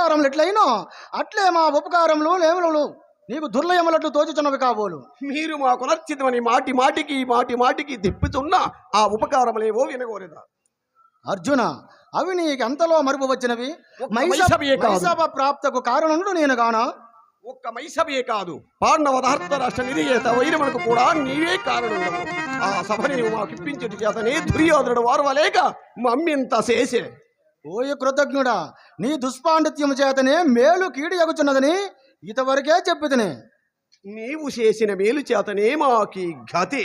ఉపకారములు ఎట్లయినో అట్లే మా ఉపకారములు లేములు నీకు దుర్లయములట్లు తోచుచున్నవి కాబోలు. మీరు మా కులర్చితమని మాటి మాటికి మాటి మాటికి తిప్పుతున్న ఆ ఉపకారములేవో వినగోరేదా. అర్జున అవి నీకు ఎంతలో మరుపు వచ్చినవి మైసభ ప్రాప్తకు కారణములు నేను గానా? ఒక్క మైసభయే కాదు. పాండవ ధర్త రాష్ట్ర నిధియేత వైరమునకు కూడా నీవే కారణము ఆ సభని మాకు ఇప్పించటి చేతనే దుర్యోధనుడు వారవలేక మమ్మింత చేసే. ఓయ కృతజ్ఞుడా నీ దుష్పాండిత్యము చేతనే మేలు కీడి ఎగుచున్నదని ఇంతవరకే చెప్పితిని. నీవు చేసిన మేలు చేతనే మాకి గతి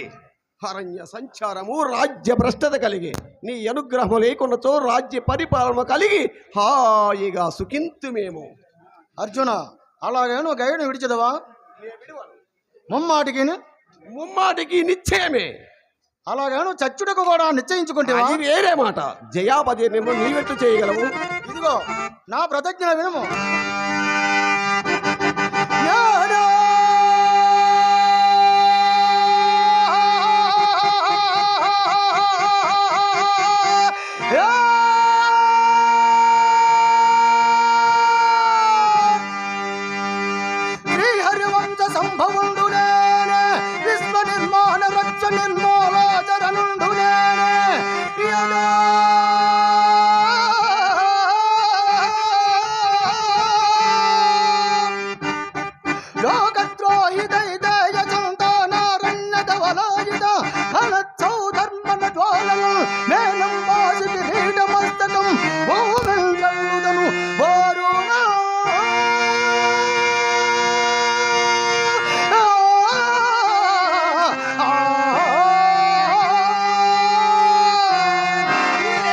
అరణ్య సంచారము రాజ్య భ్రష్టత కలిగి నీ అనుగ్రహం లేకున్నచో రాజ్య పరిపాలన కలిగి హాయిగా సుఖింతు మేము. అర్జున అలాగే నువ్వు గైడ్ను విడిచదవా? ముమ్మాటికి ముమ్మాటికి నిశ్చయమే. అలాగే నువ్వు చచ్చుటకు కూడా నిశ్చయించుకుంటేవా? అది వేరే మాట. జయాపతి నీవెట్టు చేయగలవు? ఇదిగో నా ప్రతిజ్ఞ వినుము. বলো